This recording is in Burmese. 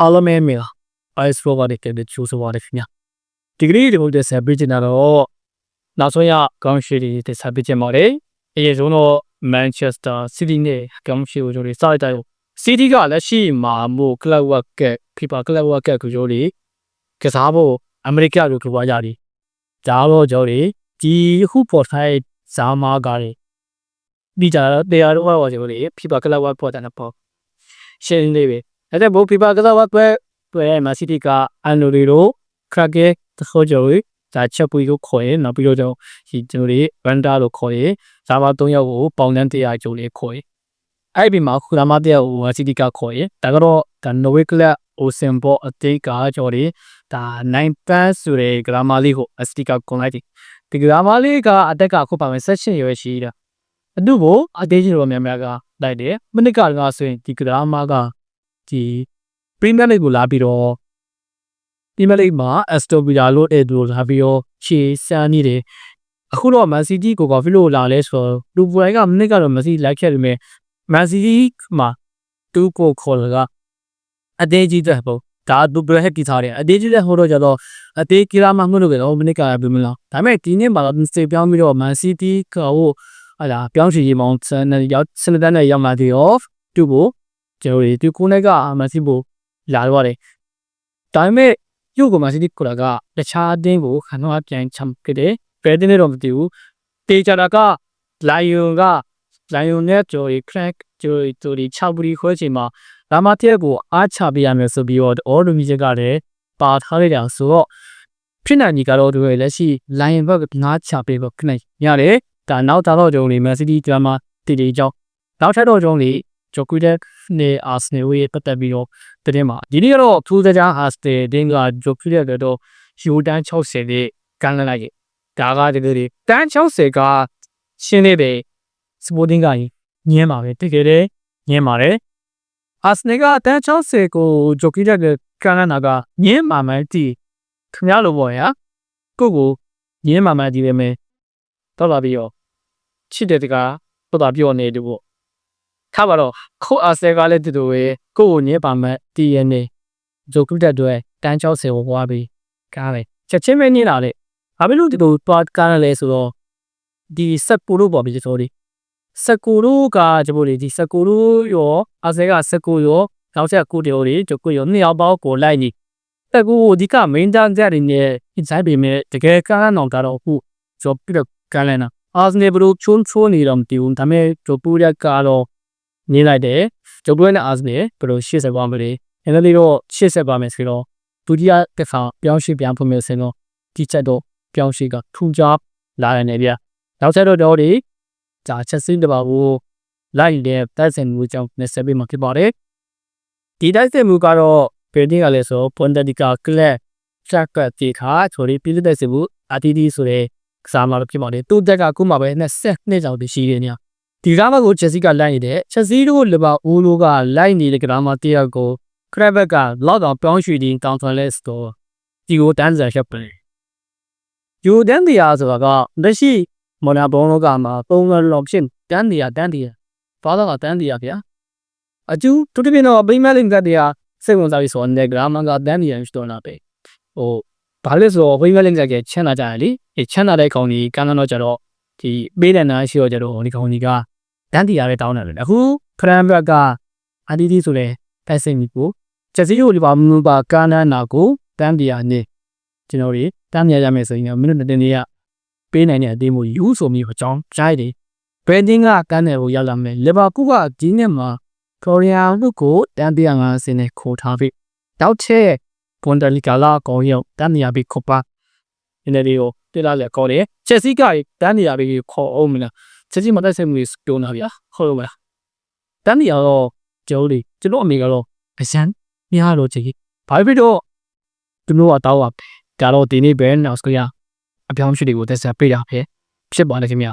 အားလုံးပဲမင်္ဂလာ ice rover တွေတဲ့ကျိုးဆိုပါတယ်ခင်ဗျာဒီကနေ့ဒီလိုတက်ဆက်ပေးချင်တာတော့နောက်ဆုံးရကောင်းရှိတွေတက်ဆက်ပေးချင်ပါတယ်အရင်ဆုံးတော့ Manchester City နဲ့ကောင်းရှိကိုတို့တွေစလိုက်တိုင်း City ကလက်ရှိမှာမို့ Club World Cup FIFA Club World Cup ကိုတို့တွေကစားဖို့အမေရိကလိုကဘာကြတယ်ဒါတော့ကျွန်တော်တွေဒီခုပေါ်ထိုင်ဇာမာကားတွေဒီကြတော့တရားတော့ဟောကျွန်တော်တွေ FIFA Club World ပေါ်တဲ့ပေါ်ရှင်းနေပြီ အဲ့ဒါဘို့ FIFA Club World ပွဲတွေ့ရမှာ City ကအန်လိုရီတို့ Krake တခေါ်ကြတွေဒါချက်ပွေကိုခေါ်ရင်နောက်ပြီးတော့ကျွန်တော်ဒီကျွန်တော်တွေ Vanda လို့ခေါ်ရင်ဇာမာ3ယောက်ကိုပေါင်တန်း100ကျော်လေးခေါ်ရင်အဲ့ဒီမှာခူလာမတယောက်ကို City ကခေါ်ရင်ဒါကတော့ဒါ Norway Club Osenborg အတိတ်ကကျော်တွေဒါ9ပန်းဆိုတဲ့ grammar လေးကို City ကကွန်လိုက်တယ်ဒီ grammar လေးကအတက်ကခုပါမယ် section ရွယ်ရှိတာအတူကိုအသေးကြီးတော့များများကလိုက်တယ်မိနစ်ကငါဆိုရင်ဒီ grammar က ဒီ Premier League ကိုလာပြီးတော့ Premier League မှာ Aston Villa လို့အဲ့လိုလာပြီးတော့ရှေ့စမ်းနေတယ်အခုတော့ Man City ကိုကဖီလို့လာလဲဆိုတော့လူပွိုင်ကမိနစ်ကတော့ Man City လိုက်ခဲ့တယ်မယ် Man City မှာတူကိုခေါ်လာကအသေးကြီးတဲ့ပေါ့ဒါဒူဘရဟက်ကြီးထားတယ်အသေးကြီးတဲ့ဟိုတော့ကျတော့အသေးကီလာမမှုလို့ကတော့မိနစ်ကပြမလားဒါပေမဲ့ဒီနေ့မှာတော့စေပြောင်းပြီးတော့ Man City ကဟိုဟာလာပြောင်းချီရီမောင်ဆန်နဲ့ရောက်စနဒန်နဲ့ရောက်လာတဲ့ off တူကို ကျွန်တော်တို့ဒီကိုနဲ့က Man City ကိုလာတော့တယ်ဒါပေမဲ့ရုပ်က Man City ကိုလာကတခြားအတင်းကိုခဏတော့ပြန်ချမ်ခဲ့တယ်ဘယ်တင်းနဲ့တော့မသိဘူးတေချာတာက Lion က Lion နဲ့ကျွန်တော် crack ကျွန်တော်ဒီ6ပရီခွဲချိန်မှာလာမတက်ကိုအားချပေးရမယ်ဆိုပြီးတော့ all the music ကလည်းပါထားလိုက်တာဆိုတော့ဖြစ်နိုင်ကြီးကတော့တို့ရဲ့လက်ရှိ Lion ဘက်ကငါးချပေးဖို့ခဏရတယ်ဒါနောက်တော့ကျွန်တော်ဒီ Man City ကျွမ်းမှာတည်တည်ကြောင်းနောက်ထပ်တော့ကျွန်တော်ဒီ ဂျိုကွီတက်နဲ့အာဆနယ်ဝေးပတ်သက်ပြီးတော့တည်မှာဒီနေ့ကတော့ထူးခြားအာစတယ်တင်းကဂျိုကွီတက်ကတော့ယူတန်း60နဲ့ကန်လလိုက်ရဒါကတကယ်တည်းတန်း60ကရှင်းနေတယ်စပိုတင်းကညင်းပါပဲတကယ်တည်းညင်းပါတယ်အာစနယ်ကအတန်း60ကိုဂျိုကွီတက်ကကန်လနာကညင်းမှမှန်းတီးခင်ဗျားလိုပေါ့ရကိုကိုညင်းမှမှန်းတီးတယ်မယ်တော့လာပြီးတော့ချစ်တဲ့တကတော့တာပြောနေတယ်ပေါ့ ထားပါတော့ခုအာဆယ်ကလည်းတူတူပဲကိုကိုညင်းပါမှန်းတီးရနေဂျိုကွီတက်တွေတန်း60ကိုပွားပြီးကားပဲချက်ချင်းပဲညင်းလာလေဘာဖြစ်လို့ဒီလိုတွားကားရလဲဆိုတော့ဒီဆက်ပူလို့ပေါ့ပြီကျွန်တော်ဒီစကူတို့ကကျွန်တော်ဒီစကူတို့ရောအာဆဲကစကူရောနောက်ချက်ကူတိုတွေကျွန်တော်ရောနှစ်ယောက်ပေါက်ကိုလိုက်နေစကူအဓိက main တန်းကြတွေနဲ့ဒီဇိုင်းပေမဲ့တကယ်ကားအောင်ကတော့အခုကျွန်တော်ပြတော့ကန်းလဲနာအာစနေဘလို့ချုံချုံနေတော့မတည်ဘူးဒါပေမဲ့ကျွန်တော်ပူရက်ကတော့ နေလိုက်တယ်ကျွန်တော်နဲ့အာစနေဘလို့ရှေ့ဆက်ပါမလဲအဲ့ဒါလေးတော့ရှေ့ဆက်ပါမယ်ဆိုတော့ဒုတိယတစ်ခါပြောင်းရွှေ့ပြန်ဖို့မျိုးစင်တော့ဒီချက်တော့ပြောင်းရွှေ့ကထူးခြားလာတယ်နေပြနောက်ချက်တော့တော့ဒီဒါချက်စင်းတပါဘူးလိုက်တဲ့တိုက်စင်မှုကြောင့်နေဆက်ပြီးမှဖြစ်ပါတယ်ဒီတိုက်စင်မှုကတော့ဘယ်နည်းကလဲဆိုပွန်တဒီကာကလပ်ချက်ကတီခါဆိုပြီးပြည်သက်စင်မှုအတီတီဆိုတဲ့ကစားမှာဖြစ်ပါတယ်သူတက်ကအခုမှပဲ22ကြောင်တရှိနေည ဒီကားမကိုချက်စီကလိုက်နေတဲ့ချက်စီတို့လဘအိုးလိုကလိုက်နေတဲ့ကစားမတယောက်ကိုခရက်ဘက်ကလောက်တော့ပြောင်းရွှေ့တင်တောင်းထွန်လဲစတော့ဒီကိုတန်းစားချက်ပဲယူတန်းတရားဆိုတာကလက်ရှိမော်နာဘုံလောကမှာပုံစံလောက်ဖြစ်တန်းတရားတန်းတရားဘာသာကတန်းတရားဗျာအကျူတူတပြင်းတော့ပိမလင်ကတရားစိတ်ဝင်စားပြီးဆိုတဲ့ grammar ကတန်းတရားရှိတော့လာပဲဟိုဘာလဲဆိုတော့ပိမလင်ကချမ်းသာကြတယ်လေအဲချမ်းသာတဲ့ကောင်ကြီးကန်းတော့ကြတော့ဒီပေးတဲ့နာရှိတော့ကြတော့ဒီကောင်ကြီးက တန်းတရားပဲတောင်းတယ်လေအခုခရမ်ဘက်ကအန်တီတီဆိုတဲ့ဖက်စင်ကြီးကိုချက်စီကိုဒီပါမူပါကာနန်နာကိုတန်းတရားနေကျွန်တော်တွေတန်းမြရမယ်ဆိုရင်မိနစ်တည်းနေရပေးနိုင်တဲ့အသေးမျိုးယူဆိုမျိုးအကြောင်းကြားတယ်ဘယ်တင်းကကန်းတယ်ကိုရောက်လာမယ်လီဗာပူးကဒီနှစ်မှာကိုရီးယားလူကိုတန်း150နဲ့ခိုးထားပြီတောက်ချက်ဘွန်ဒလီကာလာကောင်းရောက်တန်းနေရပြီခုပါဒီနေ့လေးကိုတိလာလေကော်တယ်ချက်စီကတန်းနေရပြီခေါ်အောင်မလား ချက်စီမတိုက်ဆိုင်မှုတွေပြောနေတာဗျာဟုတ်လို့မလားတန်းနေရတော့ကျိုးလေးကျွန်တော်အမေကတော့အစမ်းများတော့ချေဘာဖြစ်တော့သူတို့ကတောင်းပါဒါတော့ဒီနေ့ပဲနောက်စကရအပြောင်းအရွှေ့တွေကိုသက်ဆက်ပေးတာပဲဖြစ်ပါတယ်ခင်ဗျာ